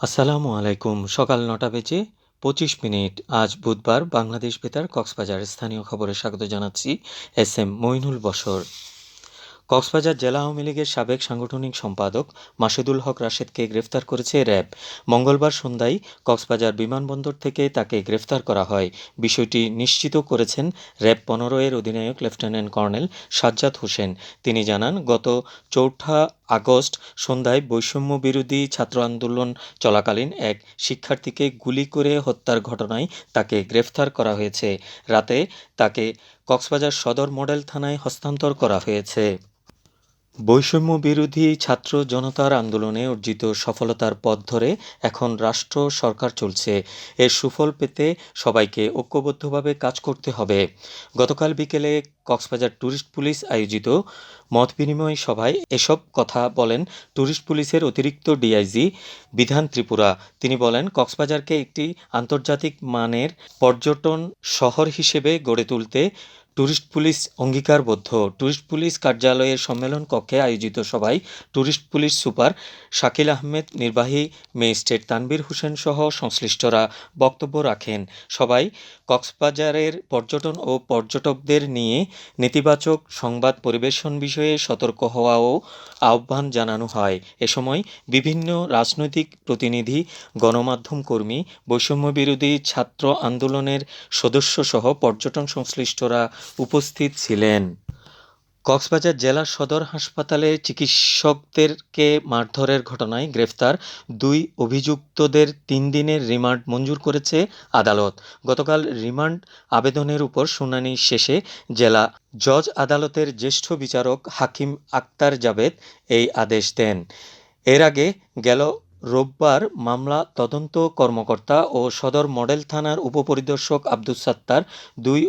আসসালামু আলাইকুম। সকাল নটা বেজে পঁচিশ মিনিট। আজ বুধবার বাংলাদেশ বেতার কক্সবাজার স্থানীয় খবরে স্বাগত জানাচ্ছি এস এম মইনুল বসর কক্সবাজার জেলা আওয়ামী লীগের সাবেক সাংগঠনিক সম্পাদক মাসুদুল হক রাশেদকে গ্রেফতার করেছে র্যাব। মঙ্গলবার সন্ধ্যায় কক্সবাজার বিমানবন্দর থেকে তাকে গ্রেফতার করা হয়। বিষয়টি নিশ্চিত করেছেন র্যাব পনেরো এর অধিনায়ক লেফটেন্যান্ট কর্নেল সাজ্জাদ হোসেন। তিনি জানান, গত চৌঠা আগস্ট সন্ধ্যায় বৈষম্য বিরোধী ছাত্র আন্দোলন চলাকালীন এক শিক্ষার্থীকে গুলি করে হত্যার ঘটনায় তাকে গ্রেফতার করা হয়েছে। রাতে তাকে কক্সবাজার সদর মডেল থানায় হস্তান্তর করা হয়েছে। বৈষম্য বিরোধী ছাত্র জনতার আন্দোলনে অর্জিত সফলতার পথ ধরে এখন রাষ্ট্র সরকার চলছে। এর সুফল পেতে সবাইকে ঐক্যবদ্ধভাবে কাজ করতে হবে। গতকাল বিকেলে কক্সবাজার ট্যুরিস্ট পুলিশ আয়োজিত মত বিনিময় সভায় এসব কথা বলেন ট্যুরিস্ট পুলিশের অতিরিক্ত ডিআইজি বিধান ত্রিপুরা। তিনি বলেন, কক্সবাজারকে একটি আন্তর্জাতিক মানের পর্যটন শহর হিসেবে গড়ে তুলতে ট্যুরিস্ট পুলিশ অঙ্গীকারবদ্ধ। ট্যুরিস্ট পুলিশ কার্যালয়ের সম্মেলন কক্ষে আয়োজিত সভায় tourist police super Shakil Ahmed, নির্বাহী ম্যাজিস্ট্রেট তানবির হোসেন সহ সংশ্লিষ্টরা বক্তব্য রাখেন। সবাই কক্সবাজারের পর্যটন ও পর্যটকদের নিয়ে নেতিবাচক সংবাদ পরিবেশন বিষয়ে সতর্ক হওয়াও আহ্বান জানানো হয়। এ সময় বিভিন্ন রাজনৈতিক প্রতিনিধি, গণমাধ্যম কর্মী বৈষম্য বিরোধী ছাত্র আন্দোলনের সদস্যসহ পর্যটন সংশ্লিষ্টরা উপস্থিত ছিলেন। কক্সবাজার জেলা সদর হাসপাতালে চিকিৎসকদেরকে মারধরের ঘটনায় গ্রেফতার দুই অভিযুক্তদের তিন দিনের রিমান্ড মঞ্জুর করেছে আদালত। গতকাল রিমান্ড আবেদনের উপর শুনানি শেষে জেলা জজ আদালতের জ্যেষ্ঠ বিচারক হাকিম আক্তার জাবেদ এই আদেশ দেন। এর আগে গেল রোববার মামলা তদন্ত কর্মকর্তা ও সদর মডেল থানার উপপরিদর্শক আব্দুস সাত্তার দুই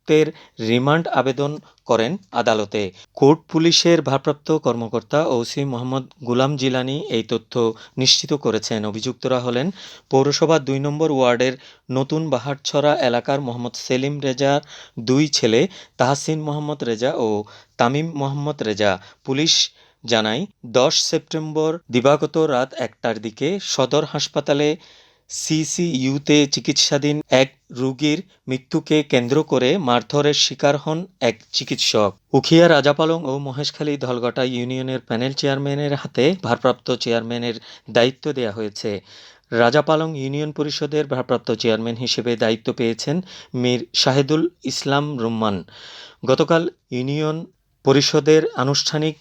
অভিযুক্তের রিমান্ড আবেদন করেন আদালতে। কোর্ট পুলিশের ভারপ্রাপ্ত কর্মকর্তা ওসি মোহাম্মদ গুলাম জিলানি এই তথ্য নিশ্চিত করেছেন। অভিযুক্তরা হলেন পৌরসভা দুই নম্বর ওয়ার্ডের নতুন বাহারছড়া এলাকার মোহাম্মদ সেলিম রেজার দুই ছেলে তাহসিন মোহাম্মদ রেজা ও তামিম মোহাম্মদ রেজা। পুলিশ জানায়, দশ সেপ্টেম্বর দিবাগত রাত একটার দিকে সদর হাসপাতালে সিসিইউতে চিকিৎসাধীন এক রোগীর মৃত্যুকে কেন্দ্র করে মারধরের শিকার হন এক চিকিৎসক। উখিয়া রাজাপালং ও মহেশখালী ধলঘটা ইউনিয়নের প্যানেল চেয়ারম্যানের হাতে ভারপ্রাপ্ত চেয়ারম্যানের দায়িত্ব দেয়া হয়েছে। রাজাপালং ইউনিয়ন পরিষদের ভারপ্রাপ্ত চেয়ারম্যান হিসেবে দায়িত্ব পেয়েছেন মীর শাহেদুল ইসলাম রুম্মান। গতকাল ইউনিয়ন পরিষদের আনুষ্ঠানিক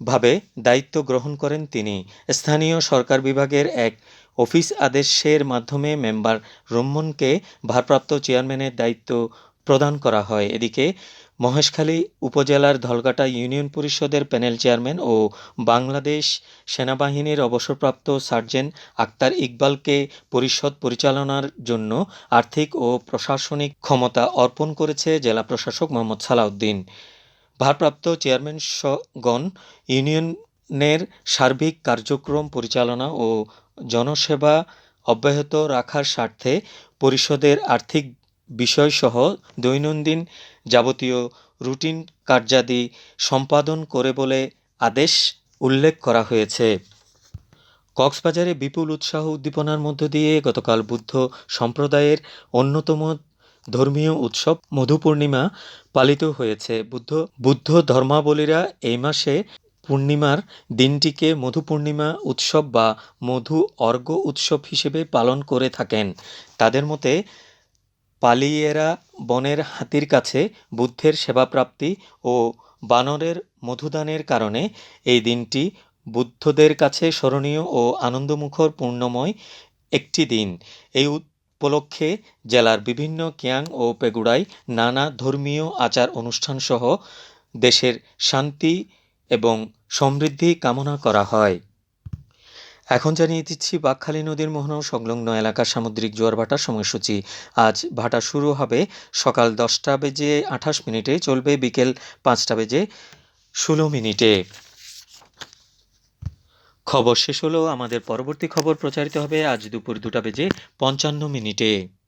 ভাবে দায়িত্ব গ্রহণ করেন তিনি। স্থানীয় সরকার বিভাগের এক অফিস আদেশের মাধ্যমে মেম্বার রম্মনকে ভারপ্রাপ্ত চেয়ারম্যানের দায়িত্ব প্রদান করা হয়। এদিকে, মহেশখালী উপজেলার ধলঘাটা ইউনিয়ন পরিষদের প্যানেল চেয়ারম্যান ও বাংলাদেশ সেনাবাহিনীর অবসরপ্রাপ্ত সার্জেন্ট আক্তার ইকবালকে পরিষদ পরিচালনার জন্য আর্থিক ও প্রশাসনিক ক্ষমতা অর্পণ করেছে জেলা প্রশাসক মোহাম্মদ সালাউদ্দিন। ভারপ্রাপ্ত চেয়ারম্যান চেয়ারম্যানগণ ইউনিয়নের সার্বিক কার্যক্রম পরিচালনা ও জনসেবা অব্যাহত রাখার স্বার্থে পরিষদের আর্থিক বিষয়সহ দৈনন্দিন যাবতীয় রুটিন কার্যাদি সম্পাদন করে বলে আদেশ উল্লেখ করা হয়েছে। কক্সবাজারে বিপুল উৎসাহ উদ্দীপনার মধ্য দিয়ে গতকাল বুদ্ধ সম্প্রদায়ের অন্যতম ধর্মীয় উৎসব মধু পূর্ণিমা পালিত হয়েছে। বুদ্ধ বুদ্ধ ধর্মাবলীরা এই মাসে পূর্ণিমার দিনটিকে মধু পূর্ণিমা উৎসব বা মধু অর্ঘ উৎসব হিসেবে পালন করে থাকেন। তাদের মতে, পালিয়েরা বনের হাতির কাছে বুদ্ধের সেবাপ্রাপ্তি ও বানরের মধুদানের কারণে এই দিনটি বুদ্ধদের কাছে স্মরণীয় ও আনন্দমুখর পূর্ণময় একটি দিন। এই উপলক্ষে জেলার বিভিন্ন ক্যাং ও পেগুড়ায় নানা ধর্মীয় আচার অনুষ্ঠানসহ দেশের শান্তি এবং সমৃদ্ধি কামনা করা হয়। এখন জানিয়ে দিচ্ছি, বাকখালী নদীর মোহনা সংলগ্ন এলাকার সামুদ্রিক জোয়ার ভাটার সময়সূচি। আজ ভাটা শুরু হবে সকাল দশটা বেজে আঠাশ মিনিটে, চলবে বিকেল পাঁচটা বেজে ষোলো মিনিটে। খবর শেষ হলো, আমাদের পরবর্তী খবর প্রচারিত হবে আজ দুপুর দুটা বেজে পঞ্চান্ন মিনিটে।